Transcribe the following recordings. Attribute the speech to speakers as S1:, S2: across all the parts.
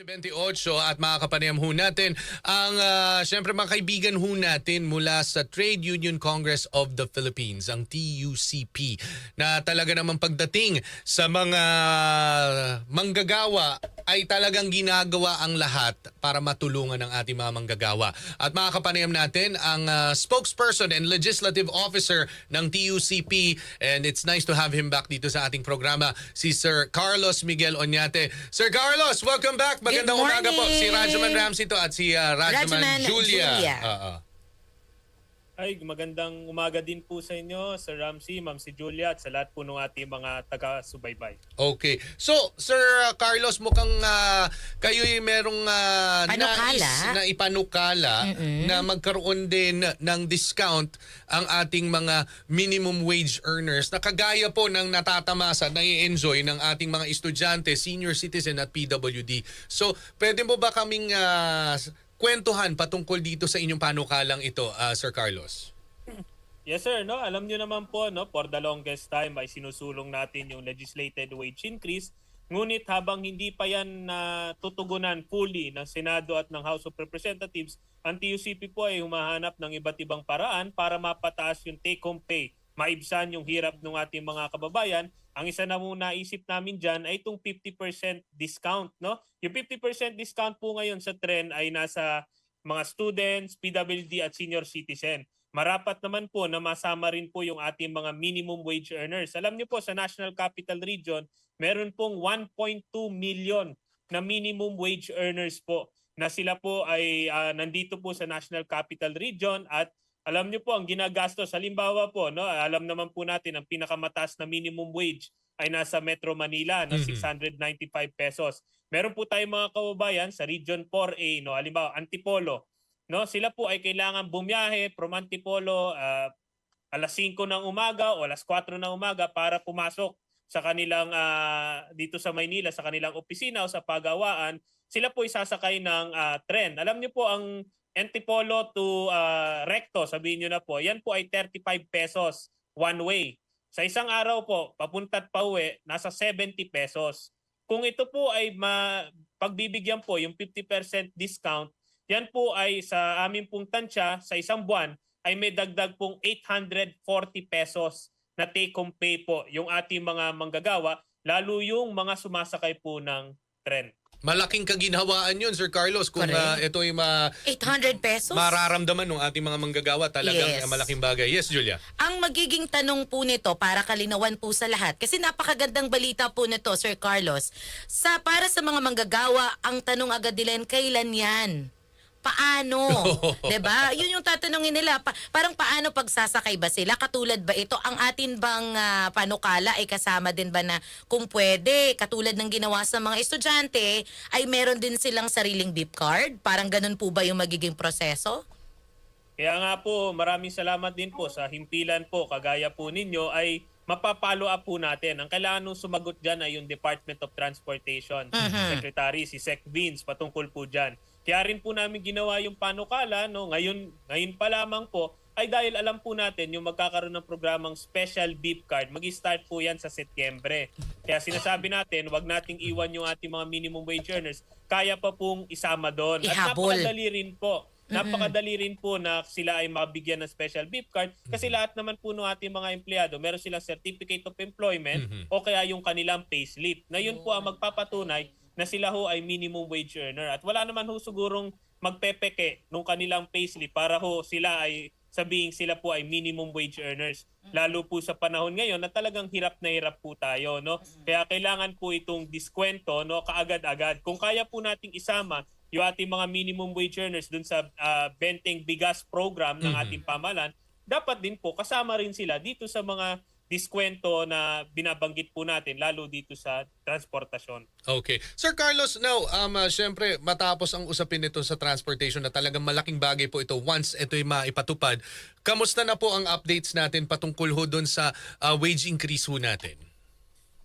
S1: 28 at mga kapanayam ho natin ang ah, syempre mga kaibigan ho natin mula sa Trade Union Congress of the Philippines, ang TUCP, na talaga naman pagdating sa mga manggagawa ay talagang ginagawa ang lahat para matulungan ang ating mga manggagawa. At mga kapanayam natin ang ah, spokesperson and legislative officer ng TUCP and it's nice to have him back dito sa ating programa, si Sir Carlos Miguel Oñate. Sir Carlos, welcome back. Magandang umaga po. Si. Rajaman Ramsey to at si uh, Rajaman,
S2: Rajaman
S1: Julia.
S2: Julia.
S1: Oo.
S3: Ay, magandang umaga din po sa inyo, Sir Ramsey, Ma'am si Julia, at sa lahat po ng ating mga taga-subaybay.
S1: Okay. So, Sir uh, Carlos, mukhang uh, kayo'y merong uh,
S2: Panukala.
S1: nais na ipanukala na magkaroon din ng discount ang ating mga minimum wage earners na kagaya po ng natatamasa, na enjoy ng ating mga estudyante, senior citizen at PWD. So, pwede mo ba kaming uh, kwentuhan patungkol dito sa inyong panukalang ito, uh, Sir Carlos?
S3: Yes sir, no? alam niyo naman po, no? for the longest time ay sinusulong natin yung legislated wage increase. Ngunit habang hindi pa yan na tutugunan fully ng Senado at ng House of Representatives, ang TUCP po ay humahanap ng iba't ibang paraan para mapataas yung take-home pay, maibsan yung hirap ng ating mga kababayan. Ang isa na muna isip namin dyan ay itong 50% discount. No? Yung 50% discount po ngayon sa trend ay nasa mga students, PWD at senior citizen. Marapat naman po na masama rin po yung ating mga minimum wage earners. Alam niyo po sa National Capital Region, meron pong 1.2 million na minimum wage earners po na sila po ay ah, nandito po sa National Capital Region at alam niyo po ang ginagastos halimbawa po no alam naman po natin ang pinakamataas na minimum wage ay nasa Metro Manila na
S1: Mhm.
S3: 695 pesos. Meron po tayong mga kababayan sa Region 4A no halimbawa Antipolo no sila po ay kailangan bumiyahe from Antipolo ah, alas 5 ng umaga o alas 4 ng umaga para pumasok sa kanilang ah, dito sa Maynila sa kanilang opisina o sa pagawaan sila po isasakay ng ah, tren alam niyo po ang Antipolo to ah, Recto sabihin niyo na po yan po ay 35 pesos one way sa isang araw po papunta at pauwi nasa 70 pesos kung ito po ay ma pagbibigyan po yung 50% discount yan po ay sa amin pong tansya sa isang buwan ay may dagdag pong 840 pesos na take-home pay po yung ating mga manggagawa, lalo yung mga sumasakay po ng tren.
S1: Malaking kaginhawaan yun, Sir Carlos, kung
S2: Correct.
S1: uh, ito ay ma-
S2: 800 pesos?
S1: mararamdaman ng ating mga manggagawa talagang
S2: Yes.
S1: uh, malaking bagay. Yes, Julia.
S2: Ang magiging tanong po nito para kalinawan po sa lahat kasi napakagandang balita po nito Sir Carlos. Sa para sa mga manggagawa, ang tanong agad nila yan, kailan 'yan? Paano? 'Di ba? Yun yung tatanungin nila. Pa- parang paano pagsasakay ba sila? Katulad ba ito ang atin bang ah, panukala ay kasama din ba na kung pwede katulad ng ginawa sa mga estudyante ay meron din silang sariling beep card? Parang ganun po ba yung magiging proseso?
S3: Kaya nga po, maraming salamat din po sa himpilan po, kagaya po ninyo, ay mapapalo up po natin. Ang kailangan nung sumagot dyan ay yung Department of Transportation, Secretary, si Sec Vince, patungkol po dyan. Kaya rin po namin ginawa yung panukala, no? ngayon, ngayon pa lamang po, ay dahil alam po natin yung magkakaroon ng programang special beep card, mag-start po yan sa Setyembre. Kaya sinasabi natin, wag nating iwan yung ating mga minimum wage earners, kaya pa pong isama doon. At
S2: Ihabol.
S3: napakadali rin po. Napakadali rin po na sila ay mabigyan ng special beep card kasi lahat naman po ng ating mga empleyado, meron silang certificate of employment o kaya yung kanilang payslip. Na yun po ang magpapatunay na sila ho ay minimum wage earner. At wala naman ho sigurong magpepeke nung kanilang payslip para ho sila ay sabihin sila po ay minimum wage earners. Lalo po sa panahon ngayon na talagang hirap na hirap po tayo, no? Kaya kailangan po itong diskwento, no, kaagad-agad. Kung kaya po nating isama yung ating mga minimum wage earners dun sa ah, Benteng Bigas program ng
S1: Mhm.
S3: ating pamalan, dapat din po kasama rin sila dito sa mga diskwento na binabanggit po natin lalo dito sa transportasyon.
S1: Okay. Sir Carlos, now, um, uh, syempre, matapos ang usapin nito sa transportation na talagang malaking bagay po ito once ito'y maipatupad, kamusta na po ang updates natin patungkol ho doon sa uh, wage increase ho natin?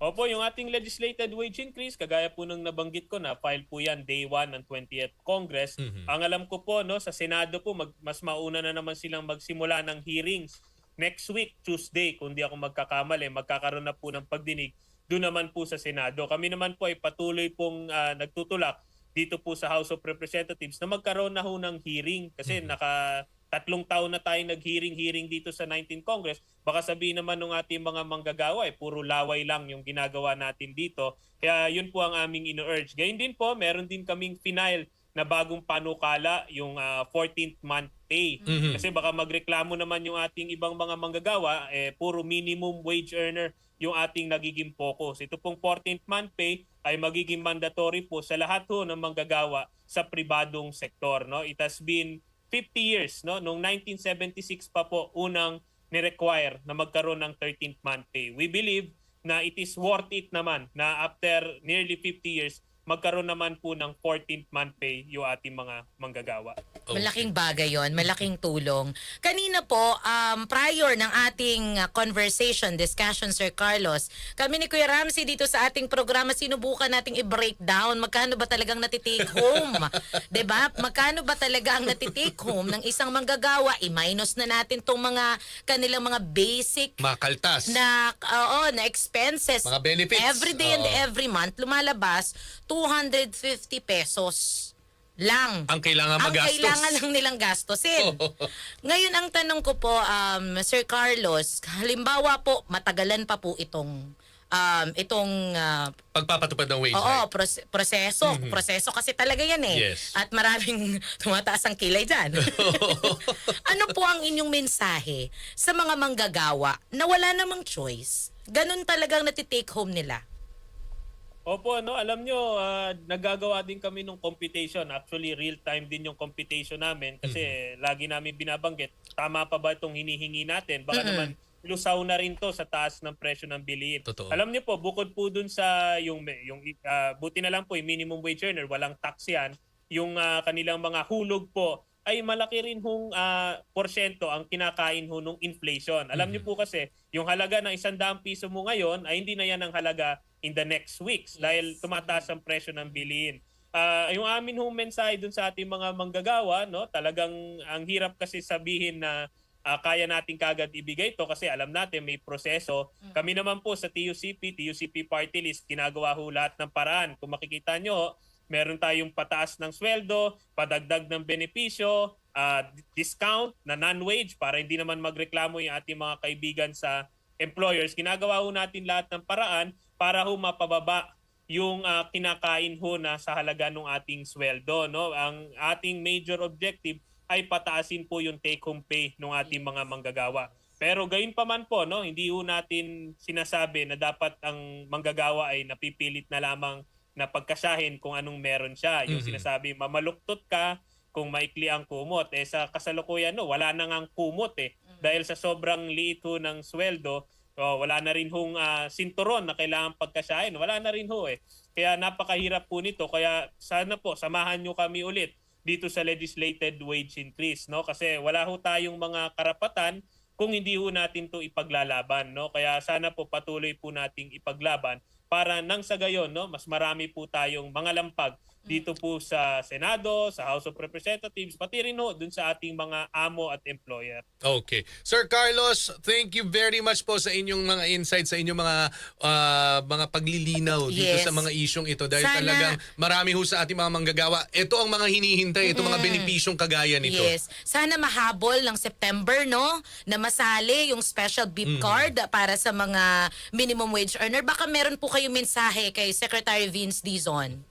S3: Opo, yung ating legislated wage increase, kagaya po nung nabanggit ko na file po yan day 1 ng 20th Congress.
S1: Mhm.
S3: Ang alam ko po, no, sa Senado po, mag, mas mauna na naman silang magsimula ng hearings. Next week, Tuesday, kung di ako magkakamali, magkakaroon na po ng pagdinig doon naman po sa Senado. Kami naman po ay patuloy pong ah, nagtutulak dito po sa House of Representatives na magkaroon na ho ng hearing kasi naka tatlong taon na tayo nag-hearing-hearing dito sa 19th Congress. Baka sabihin naman ng ating mga manggagawa, eh, puro laway lang yung ginagawa natin dito. Kaya yun po ang aming ino-urge. Gayun din po, meron din kaming final na bagong panukala, yung ah, 14th month pay.
S1: Mhm.
S3: Kasi baka magreklamo naman yung ating ibang mga manggagawa, eh, puro minimum wage earner yung ating nagiging focus. Ito pong 14th month pay ay magiging mandatory po sa lahat ho ng manggagawa sa pribadong sektor. No? It has been 50 years. No? Noong 1976 pa po unang ni-require na magkaroon ng 13th month pay. We believe na it is worth it naman na after nearly 50 years, magkaroon naman po ng 14th month pay yung ating mga manggagawa.
S1: Okay.
S2: Malaking bagay yon, malaking tulong. Kanina po, um, prior ng ating uh, conversation, discussion, Sir Carlos, kami ni Kuya Ramsey dito sa ating programa, sinubukan nating i-breakdown magkano ba talagang natitake home. ba? Magkano ba talaga ang natitake home ng isang manggagawa? I-minus na natin tong mga kanilang mga basic
S1: Makaltas.
S2: na oo, na expenses.
S1: Mga benefits.
S2: Every day and
S1: Oo.
S2: every month lumalabas 250 pesos lang.
S1: ang kailangan
S2: Ang
S1: magastos.
S2: kailangan lang nilang gastusin. Ngayon ang tanong ko po um, Sir Carlos, halimbawa po matagalan pa po itong um, itong ah,
S1: Pagpapatupad ng wage
S2: Oo,
S1: hike.
S2: pros- proseso. Proseso kasi talaga yan eh.
S1: Yes.
S2: At maraming tumataas ang kilay dyan. ano po ang inyong mensahe sa mga manggagawa na wala namang choice? Ganun talagang natitake home nila.
S3: Opo, no, alam nyo, ah, nagagawa din kami ng computation. Actually, real-time din yung computation namin kasi lagi namin binabanggit, tama pa ba itong hinihingi natin? Baka naman lusaw na rin to sa taas ng presyo ng bilihin.
S1: Totoo.
S3: Alam niyo po, bukod po dun sa yung, yung ah, buti na lang po, yung minimum wage earner, walang tax yan, yung ah, kanilang mga hulog po, ay malaki rin hong ah, porsyento ang kinakain ho nung inflation. Alam niyo po kasi, yung halaga ng isang daang piso mo ngayon ay hindi na yan ang halaga in the next weeks dahil tumataas ang presyo ng bilihin. Ah, yung amin hong mensahe dun sa ating mga manggagawa, no, talagang ang hirap kasi sabihin na ah, kaya natin kagad ibigay ito kasi alam natin may proseso. Kami naman po sa TUCP, TUCP Party List, ginagawa ho lahat ng paraan. Kung makikita nyo, meron tayong pataas ng sweldo, padagdag ng benepisyo, ah, discount na non-wage para hindi naman magreklamo yung ating mga kaibigan sa employers. Ginagawa ho natin lahat ng paraan para ho mapababa yung ah, kinakain ho na sa halaga ng ating sweldo. No? Ang ating major objective ay pataasin po yung take-home pay ng ating mga manggagawa. Pero gayon pa man po, no, hindi ho natin sinasabi na dapat ang manggagawa ay napipilit na lamang na pagkasahin kung anong meron siya. Yung
S1: Mhm.
S3: sinasabi, mamaluktot ka kung maikli ang kumot. Eh sa kasalukuyan, no, wala na ngang kumot eh. Dahil sa sobrang liit ho ng sweldo, oh, wala na rin hong ah, sinturon na kailangan pagkasahin. Wala na rin ho eh. Kaya napakahirap po nito. Kaya sana po, samahan nyo kami ulit dito sa legislated wage increase no kasi wala ho tayong mga karapatan kung hindi ho natin to ipaglalaban no kaya sana po patuloy po nating ipaglaban para nang sa gayon no mas marami po tayong mga lampag dito po sa Senado, sa House of Representatives, pati rin ho dun sa ating mga amo at employer.
S1: Okay. Sir Carlos, thank you very much po sa inyong mga insights, sa inyong mga ah, mga paglilinaw dito
S2: Yes.
S1: sa mga isyong ito dahil
S2: Sana-
S1: talagang marami ho sa ating mga manggagawa. Ito ang mga hinihintay, ito mga benepisyong kagaya nito.
S2: Yes. Sana mahabol ng September, no? Na masali yung special beep
S1: Mm.
S2: card para sa mga minimum wage earner. Baka meron po kayong mensahe kay Secretary Vince Dizon.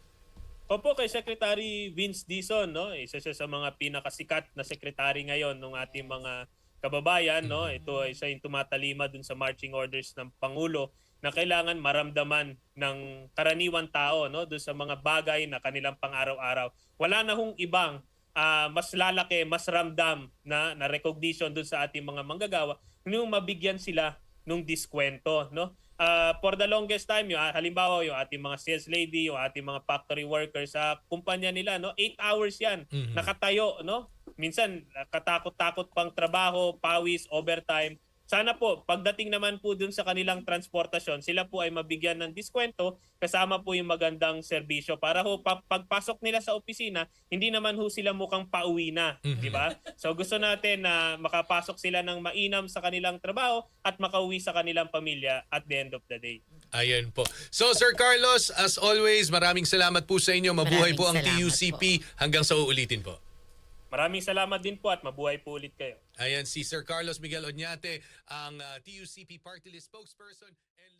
S3: Opo kay Secretary Vince Dizon, no? Isa siya sa mga pinakasikat na secretary ngayon ng ating mga kababayan, no? Ito ay isa yung tumatalima dun sa marching orders ng Pangulo na kailangan maramdaman ng karaniwan tao, no? Dun sa mga bagay na kanilang pang-araw-araw. Wala na hong ibang ah, mas lalaki, mas ramdam na, na recognition dun sa ating mga manggagawa nung mabigyan sila nung diskwento, no? Ah, for the longest time, yung, ah, halimbawa yung ating mga sales lady, yung ating mga factory workers sa kumpanya nila, no? 8 hours 'yan.
S1: Mhm.
S3: Nakatayo, no? Minsan katakot-takot pang trabaho, pawis, overtime. Sana po, pagdating naman po dun sa kanilang transportasyon, sila po ay mabigyan ng diskwento kasama po yung magandang serbisyo para ho pa- pagpasok nila sa opisina, hindi naman ho sila mukhang pauwi na,
S1: Mhm.
S3: di ba? So gusto natin na makapasok sila ng mainam sa kanilang trabaho at makauwi sa kanilang pamilya at the end of the day.
S1: Ayan po. So Sir Carlos, as always, maraming salamat po sa inyo. Mabuhay
S2: Maraming
S1: po ang TUCP hanggang sa uulitin po.
S3: Maraming salamat din po at mabuhay po ulit kayo.
S1: Ayan si Sir Carlos Miguel Oñate, ang uh, TUCP Party List spokesperson and